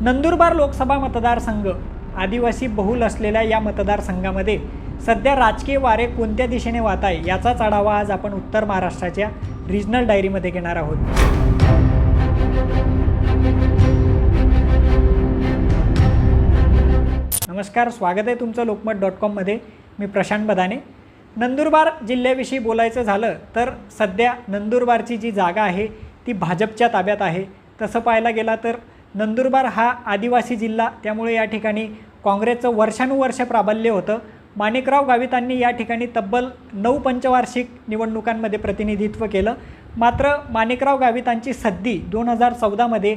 नंदुरबार लोकसभा मतदारसंघ आदिवासी बहुल असलेल्या या मतदारसंघामध्ये सध्या राजकीय वारे कोणत्या दिशेने वाहत आहे याचाच आढावा आज आपण उत्तर महाराष्ट्राच्या रिजनल डायरीमध्ये घेणार आहोत. नमस्कार स्वागत आहे तुमचं लोकमत डॉट कॉममध्ये मी प्रशांत बदाने. नंदुरबार जिल्ह्याविषयी बोलायचं झालं तर सध्या नंदुरबारची जी जागा आहे ती भाजपच्या ताब्यात आहे. तसं पाहायला गेला तर नंदुरबार हा आदिवासी जिल्हा. त्यामुळे या ठिकाणी काँग्रेसचं वर्षानुवर्ष प्राबल्य होतं. माणिकराव गावितांनी या ठिकाणी तब्बल नऊ पंचवार्षिक निवडणुकांमध्ये प्रतिनिधित्व केलं. मात्र माणिकराव गावितांची सद्दी दोन हजार चौदामध्ये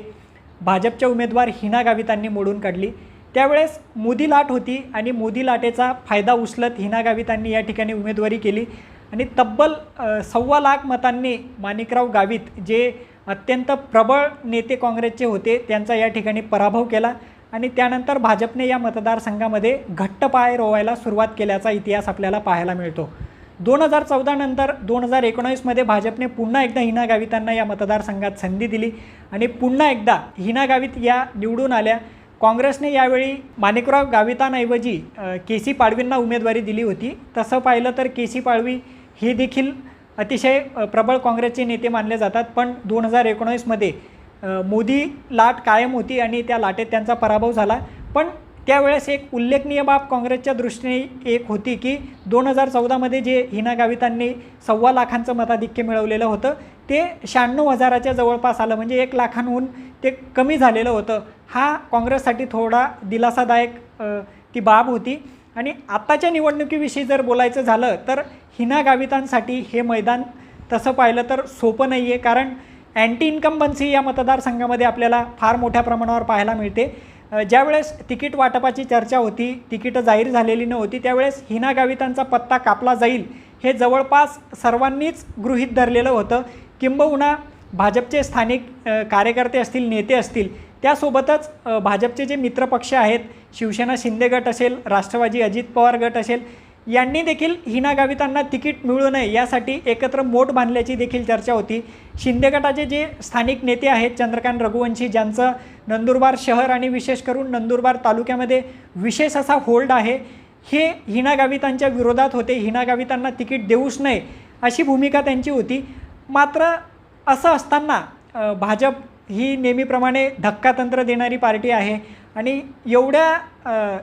भाजपच्या उमेदवार हिना गावितांनी मोडून काढली. त्यावेळेस मोदी लाट होती आणि मोदी लाटेचा फायदा उचलत हिना गावितांनी या ठिकाणी उमेदवारी केली. आणि तब्बल सव्वा लाख मतांनी माणिकराव गावित जे अत्यंत प्रबळ नेते काँग्रेसचे होते. त्यांचा या ठिकाणी पराभव केला आणि त्यानंतर भाजपने या मतदारसंघामध्ये घट्ट पाय रोवायला सुरुवात केल्याचा इतिहास आपल्याला पाहायला मिळतो. दोन हजार चौदानंतर दोन हजार एकोणावीसमध्ये भाजपने पुन्हा एकदा हिना गावितांना या मतदारसंघात संधी दिली आणि पुन्हा एकदा हिना गावित या निवडून आल्या. काँग्रेसने यावेळी माणिकराव गावितांऐवजी के सी पाडवींना उमेदवारी दिली होती. तसं पाहिलं तर के सी पाडवी हे देखील अतिशय प्रबळ काँग्रेसचे नेते मानले जातात. पण दोन हजार एकोणावीसमध्ये मोदी लाट कायम होती आणि त्या लाटेत त्यांचा पराभव झाला. पण त्यावेळेस एक उल्लेखनीय बाब काँग्रेसच्या दृष्टीने एक होती की दोन हजार चौदामध्ये जे हिना गावितांनी सव्वा लाखांचं मताधिक्य मिळवलेलं होतं ते शहाण्णव हजाराच्या जवळपास आलं. म्हणजे एक लाखांहून ते कमी झालेलं होतं. हा काँग्रेससाठी थोडा दिलासादायक ती बाब होती. आणि आत्ताच्या निवडणुकीविषयी जर बोलायचं झालं तर हिना गावितांसाठी हे मैदान तसं पाहिलं तर सोपं नाही आहे कारण अँटी इन्कम्बन्सी या मतदारसंघामध्ये आपल्याला फार मोठ्या प्रमाणावर पाहायला मिळते. ज्यावेळेस तिकीट वाटपाची चर्चा होती तिकीटं जाहीर झालेली नव्हती त्यावेळेस हिना गावितांचा पत्ता कापला जाईल हे जवळपास सर्वांनीच गृहीत धरलेलं होतं. किंबहुना भाजपचे स्थानिक कार्यकर्ते असतील नेते असतील त्यासोबतच भाजपचे जे मित्रपक्ष आहेत शिवसेना शिंदे गट असेल राष्ट्रवादी अजित पवार गट असेल यांनी देखील हिना गावितांना तिकीट मिळू नये यासाठी एकत्र मोठ बांधल्याची देखील चर्चा होती. शिंदे गटाचे जे स्थानिक नेते आहेत चंद्रकांत रघुवंशी ज्यांचं नंदुरबार शहर आणि विशेष करून नंदुरबार तालुक्यामध्ये विशेष असा होल्ड आहे हे हिना गावितांच्या विरोधात होते. हिना गावितांना तिकीट देऊच नये अशी भूमिका त्यांची होती. मात्र असं असताना भाजप ही नेहमीप्रमाणे धक्कातंत्र देणारी पार्टी आहे. आणि एवढ्या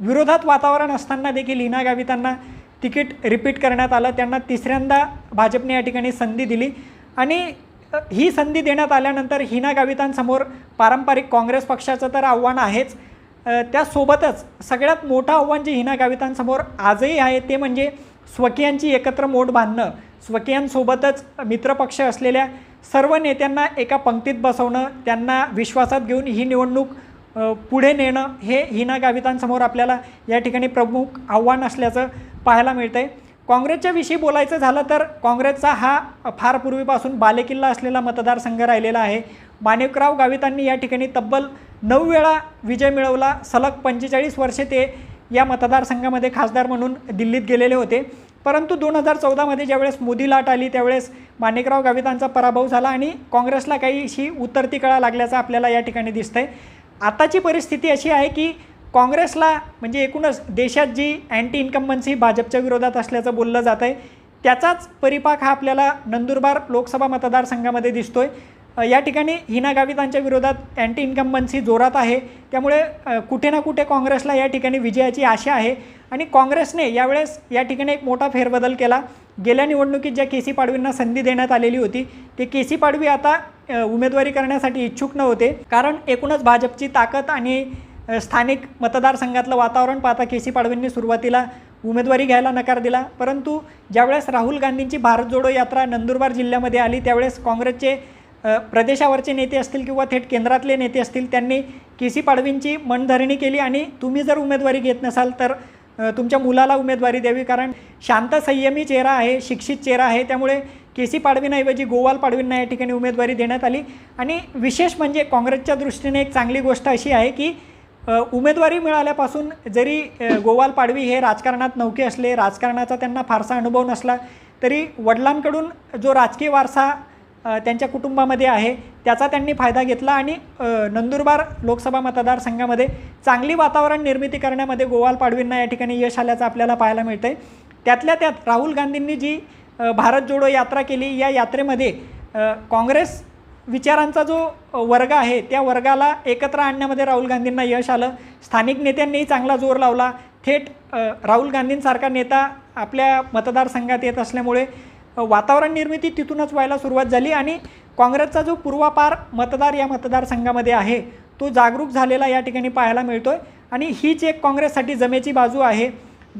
विरोधात वातावरण असताना देखील हिना गावितांना तिकीट रिपीट करण्यात आलं. त्यांना तिसऱ्यांदा भाजपने या ठिकाणी संधी दिली. आणि ही संधी देण्यात आल्यानंतर हिना गावितांसमोर पारंपरिक काँग्रेस पक्षाचं तर आव्हान आहेच. त्यासोबतच सगळ्यात मोठं आव्हान जे हिना गावितांसमोर आजही आहे ते म्हणजे स्वकीयांची एकत्र मोठ बांधणं. स्वकीयांसोबतच मित्रपक्ष असलेल्या सर्व नेत्यांना एका पंक्तीत बसवणं. त्यांना विश्वासात घेऊन ही निवडणूक पुढे नेणं हे हिना गावितांसमोर आपल्याला या ठिकाणी प्रमुख आव्हान असल्याचं पाहायला मिळतं आहे काँग्रेसच्या विषयी बोलायचं झालं तर काँग्रेसचा हा फार पूर्वीपासून बालेकिल्ला असलेला मतदारसंघ राहिलेला आहे. माणिकराव गावितांनी या ठिकाणी तब्बल नऊ वेळा विजय मिळवला. सलग पंचेचाळीस वर्षे ते या मतदारसंघामध्ये खासदार म्हणून दिल्लीत गेलेले होते. परंतु दोन हजार चौदामध्ये ज्यावेळेस मोदी लाट आली त्यावेळेस माणिकराव गावितांचा पराभव झाला आणि काँग्रेसला काहीशी उतरती कळा लागल्याचं आपल्याला या ठिकाणी दिसतंय. आताची परिस्थिती अशी आहे की काँग्रेसला म्हणजे एकूणच देशात जी अँटी इन्कम्बन्सी भाजपच्या विरोधात असल्याचं बोललं जात आहे त्याचाच परिपाक हा आपल्याला नंदुरबार लोकसभा मतदारसंघामध्ये दिसतोय. आहे या ठिकाणी हिना गावितांच्या विरोधात अँटी इन्कम्बन्सी जोरात आहे. त्यामुळे कुठे ना कुठे काँग्रेसला या ठिकाणी विजयाची आशा आहे. आणि काँग्रेसने यावेळेस या ठिकाणी एक मोठा फेरबदल केला. गेल्या निवडणुकीत ज्या के सी पाडवींना संधी देण्यात आलेली होती ते के सी पाडवी आता उमेदवारी करण्यासाठी इच्छुक नव्हते. कारण एकूणच भाजपची ताकद आणि स्थानिक मतदारसंघातलं वातावरण पाहता के सी पाडवींनी सुरुवातीला उमेदवारी घ्यायला नकार दिला. परंतु ज्यावेळेस राहुल गांधींची भारत जोडो यात्रा नंदुरबार जिल्ह्यामध्ये आली त्यावेळेस काँग्रेसचे प्रदेशावरचे नेते असतील किंवा थेट केंद्रातले नेते असतील त्यांनी के सी पाडवींची मनधरणी केली आणि तुम्ही जर उमेदवारी घेत नसाल तर तुमच्या मुलाला उमेदवारी द्यावी. कारण शांत संयमी चेहरा आहे शिक्षित चेहरा आहे त्यामुळे के सी पाडवींऐवजी गोवाल पाडवींना या ठिकाणी उमेदवारी देण्यात आली. आणि विशेष म्हणजे काँग्रेसच्या दृष्टीने एक चांगली गोष्ट अशी आहे की उमेदवारी मिळाल्यापासून जरी गोवाल पाडवी हे राजकारणात नौके असले राजकारणाचा त्यांना फारसा अनुभव नसला तरी वडिलांकडून जो राजकीय वारसा त्यांच्या कुटुंबामध्ये आहे. त्याचा त्यांनी फायदा घेतला आणि नंदुरबार लोकसभा मतदारसंघामध्ये चांगली वातावरण निर्मिती करण्यामध्ये गोवाल पाडवींना या ठिकाणी यश आल्याचं आपल्याला पाहायला मिळतं आहे त्यातल्या त्यात राहुल गांधींनी जी भारत जोडो यात्रा केली या यात्रेमध्ये काँग्रेस विचारांचा जो वर्ग आहे त्या वर्गाला एकत्र आणण्यामध्ये राहुल गांधींना यश आलं. स्थानिक नेत्यांनीही चांगला जोर लावला. थेट राहुल गांधींसारखा नेता आपल्या मतदारसंघात येत असल्यामुळे वातावरण निर्मिती तिथूनच व्हायला सुरुवात झाली आणि काँग्रेसचा जो पूर्वापार मतदार या मतदारसंघामध्ये आहे तो जागरूक झालेला या ठिकाणी पाहायला मिळतो आहे आणि हीच एक काँग्रेससाठी जमेची बाजू आहे.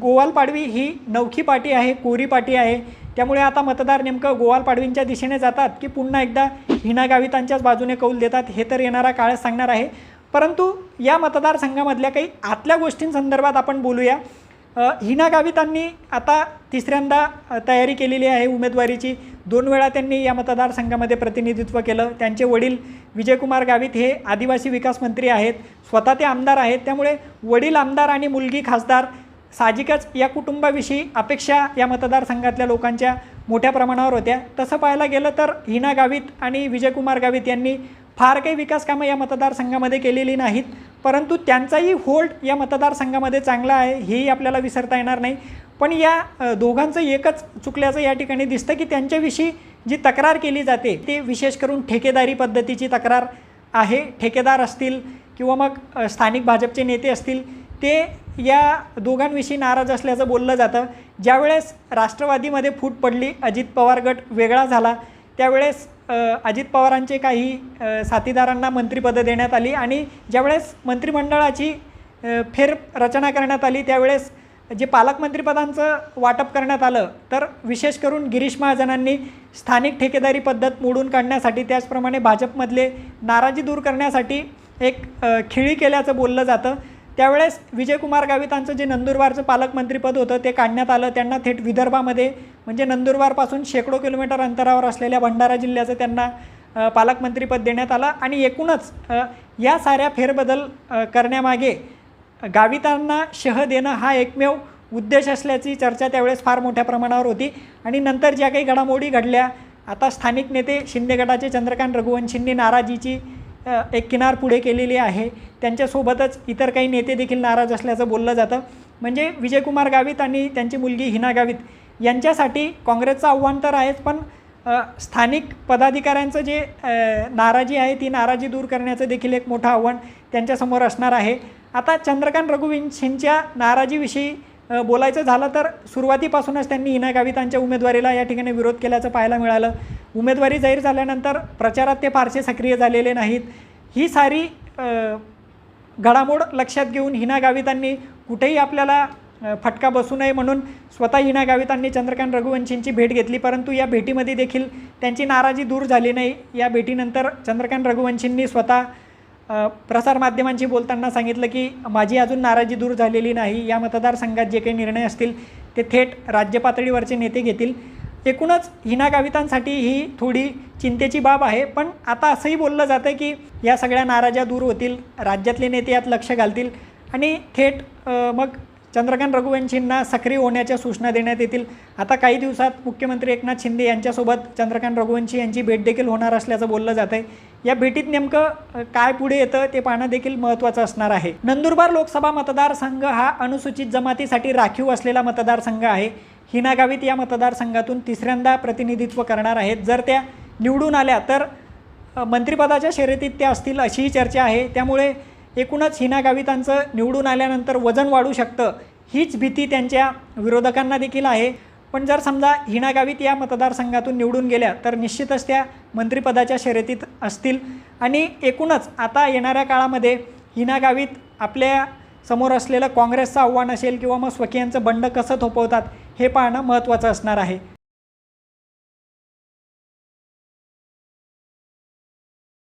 गोवाल पाडवी ही नवखी पाटी आहे कोरी पाटी आहे. त्यामुळे आता मतदार नेमकं गोवाल पाडवींच्या दिशेने जातात की पुन्हा एकदा हिना गावितांच्याच बाजूने कौल देतात हे तर येणारा काळच सांगणार आहे. परंतु या मतदारसंघामधल्या काही आतल्या गोष्टींसंदर्भात आपण बोलूया. हिना गावितांनी आता तिसऱ्यांदा तयारी केलेली आहे उमेदवारीची. दोन वेळा त्यांनी या मतदारसंघामध्ये प्रतिनिधित्व केलं. त्यांचे वडील विजयकुमार गावित हे आदिवासी विकास मंत्री आहेत. स्वतः ते आमदार आहेत. त्यामुळे वडील आमदार आणि मुलगी खासदार साहजिकच या कुटुंबाविषयी अपेक्षा या मतदारसंघातल्या लोकांच्या मोठ्या प्रमाणावर होत्या. तसं पाहायला गेलं तर हिना गावित आणि विजयकुमार गावित यांनी फार काही विकास कामं या मतदारसंघामध्ये केलेली नाहीत. परंतु त्यांचाही होल्ड या मतदारसंघामध्ये चांगला आहे हेही आपल्याला विसरता येणार नाही. पण या दोघांचं एकच चुकल्याचं या ठिकाणी दिसतं की त्यांच्याविषयी जी तक्रार केली जाते ते विशेष करून ठेकेदारी पद्धतीची तक्रार आहे. ठेकेदार असतील किंवा मग स्थानिक भाजपचे नेते असतील ते या दोघांविषयी नाराज असल्याचं बोललं जातं. ज्यावेळेस राष्ट्रवादीमध्ये फूट पडली अजित पवार गट वेगळा झाला त्यावेळेस अजित पवारांचे काही साथीदारांना मंत्रिपदं देण्यात आली आणि ज्यावेळेस मंत्रिमंडळाची फेर फेररचना करण्यात आली त्यावेळेस जे पालकमंत्रीपदांचं वाटप करण्यात आलं तर विशेष करून गिरीश महाजनांनी स्थानिक ठेकेदारी पद्धत मोडून काढण्यासाठी त्याचप्रमाणे भाजपमधले नाराजी दूर करण्यासाठी एक खिळी केल्याचं बोललं जातं. त्यावेळेस विजयकुमार गावितांचं जे नंदुरबारचं पालकमंत्रीपद होतं ते काढण्यात आलं. त्यांना थेट विदर्भामध्ये म्हणजे नंदुरबारपासून शेकडो किलोमीटर अंतरावर असलेल्या भंडारा जिल्ह्याचं त्यांना पालकमंत्रीपद देण्यात आलं. आणि एकूणच या साऱ्या फेरबदल करण्यामागे गावितांना शह देणं हा एकमेव उद्देश असल्याची चर्चा त्यावेळेस फार मोठ्या प्रमाणावर होती. आणि नंतर ज्या काही घडामोडी घडल्या आता स्थानिक नेते शिंदे गटाचे चंद्रकांत रघुवंशींनी नाराजीची एक किनार पुढे केलेली आहे. त्यांच्यासोबतच इतर काही नेते देखील नाराज असल्याचं बोललं जातं. म्हणजे विजयकुमार गावित आणि त्यांची मुलगी हिना गावित यांच्यासाठी काँग्रेसचं आव्हान तर आहेच पण स्थानिक पदाधिकाऱ्यांचं जे नाराजी आहे ती नाराजी दूर करण्याचं देखील एक मोठं आव्हान त्यांच्यासमोर असणार आहे. आता चंद्रकांत रघुवंशींच्या नाराजीविषयी बोलायचं झालं तर सुरुवातीपासूनच त्यांनी हिना गावितांच्या उमेदवारीला या ठिकाणी विरोध केल्याचं पाहायला मिळालं. उमेदवारी जाहीर झाल्यानंतर प्रचारात ते फारसे सक्रिय झालेले नाहीत. ही सारी घडामोड लक्षात घेऊन हिना गावितांनी कुठेही आपल्याला फटका बसू नये म्हणून स्वतः हिना गावितांनी चंद्रकांत रघुवंशींची भेट घेतली. परंतु या भेटीमध्ये देखील त्यांची नाराजी दूर झाली नाही. या भेटीनंतर चंद्रकांत रघुवंशींनी स्वतः प्रसारमाध्यमांशी बोलताना सांगितलं की माझी अजून नाराजी दूर झालेली नाही. या मतदारसंघात जे काही निर्णय असतील ते थेट राज्य पातळीवरचे नेते घेतील. एकूणच हिना गावितांसाठी ही थोडी चिंतेची बाब आहे. पण आता असंही बोललं जातं की या सगळ्या नाराज्या दूर होतील राज्यातले नेते यात लक्ष घालतील आणि थेट मग चंद्रकांत रघुवंशींना सक्रिय होण्याच्या सूचना देण्यात येतील. आता काही दिवसात मुख्यमंत्री एकनाथ शिंदे यांच्यासोबत चंद्रकांत रघुवंशी यांची भेट देखील होणार असल्याचं बोललं जात आहे या भेटीत नेमकं काय पुढे येतं ते पाहणं देखील महत्त्वाचं असणार आहे. नंदुरबार लोकसभा मतदारसंघ हा अनुसूचित जमातीसाठी राखीव असलेला मतदारसंघ आहे. हिना गावित या मतदारसंघातून तिसऱ्यांदा प्रतिनिधित्व करणार आहेत. जर त्या निवडून आल्या तर मंत्रिपदाच्या शर्यतीत त्या असतील अशीही चर्चा आहे. त्यामुळे एकूणच हिना गावितांचं निवडून आल्यानंतर वजन वाढू शकतं हीच भीती त्यांच्या विरोधकांना देखील आहे. पण जर समजा हिना गावित या मतदारसंघातून निवडून गेल्या तर निश्चितच त्या मंत्रिपदाच्या शर्यतीत असतील. आणि एकूणच आता येणाऱ्या काळामध्ये हिना गावित आपल्यासमोर असलेलं काँग्रेसचं आव्हान असेल किंवा मग स्वकीयांचं बंड कसं थोपवतात हे पाहणं महत्त्वाचं असणार आहे.